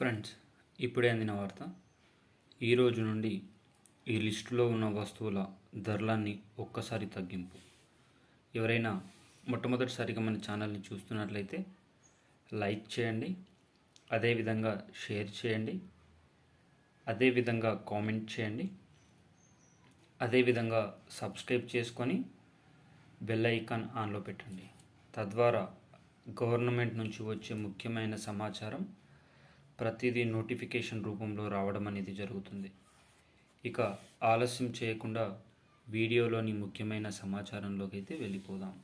Friends ఇప్పుడే అందిన వార్త. ఈరోజు నుండి ఈ లిస్టులో ఉన్న వస్తువుల ధరలన్నీ ఒక్కసారి తగ్గింపు. ఎవరైనా మొట్టమొదటిసారిగా మన ఛానల్ని చూస్తున్నట్లయితే లైక్ చేయండి అదేవిధంగా షేర్ చేయండి అదేవిధంగా కామెంట్ చేయండి అదేవిధంగా సబ్స్క్రైబ్ చేసుకొని బెల్ ఐకాన్ ఆన్లో పెట్టండి. తద్వారా గవర్నమెంట్ నుంచి వచ్చే ముఖ్యమైన సమాచారం ప్రతిదీ నోటిఫికేషన్ రూపంలో రావడం అనేది జరుగుతుంది. ఇక ఆలస్యం చేయకుండా వీడియోలోని ముఖ్యమైన సమాచారంలోకి అయితే వెళ్ళిపోదాం.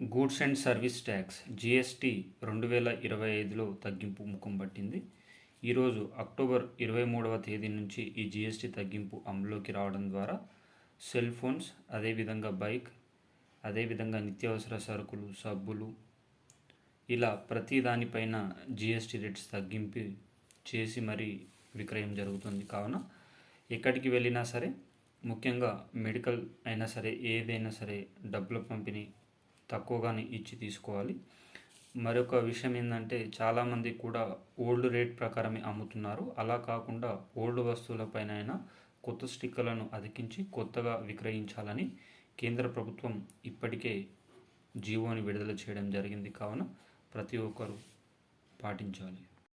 Goods and service tax GST రెండు వేల ఇరవై ఐదులో తగ్గింపు ముఖం పట్టింది. ఈరోజు అక్టోబర్ ఇరవై మూడవ తేదీ నుంచి ఈ జిఎస్టీ తగ్గింపు అమలులోకి రావడం ద్వారా సెల్ ఫోన్స్ అదేవిధంగా బైక్ అదేవిధంగా నిత్యావసర సరుకులు సబ్బులు ఇలా ప్రతి దానిపైన జిఎస్టీ రేట్స్ తగ్గింపు చేసి మరీ విక్రయం జరుగుతుంది. కావున ఎక్కడికి వెళ్ళినా సరే ముఖ్యంగా మెడికల్ అయినా సరే ఏదైనా సరే డబ్బుల పంపిణీ తక్కువగానే ఇచ్చి తీసుకోవాలి. మరొక విషయం ఏంటంటే చాలామంది కూడా ఓల్డ్ రేట్ ప్రకారమే అమ్ముతున్నారు. అలా కాకుండా ఓల్డ్ వస్తువులపైన అయినా కొత్త స్టిక్కర్లను అతికించి కొత్తగా విక్రయించాలని కేంద్ర ప్రభుత్వం ఇప్పటికే జీవోని విడుదల చేయడం జరిగింది. కావున ప్రతి ఒక్కరూ పాటించాలి.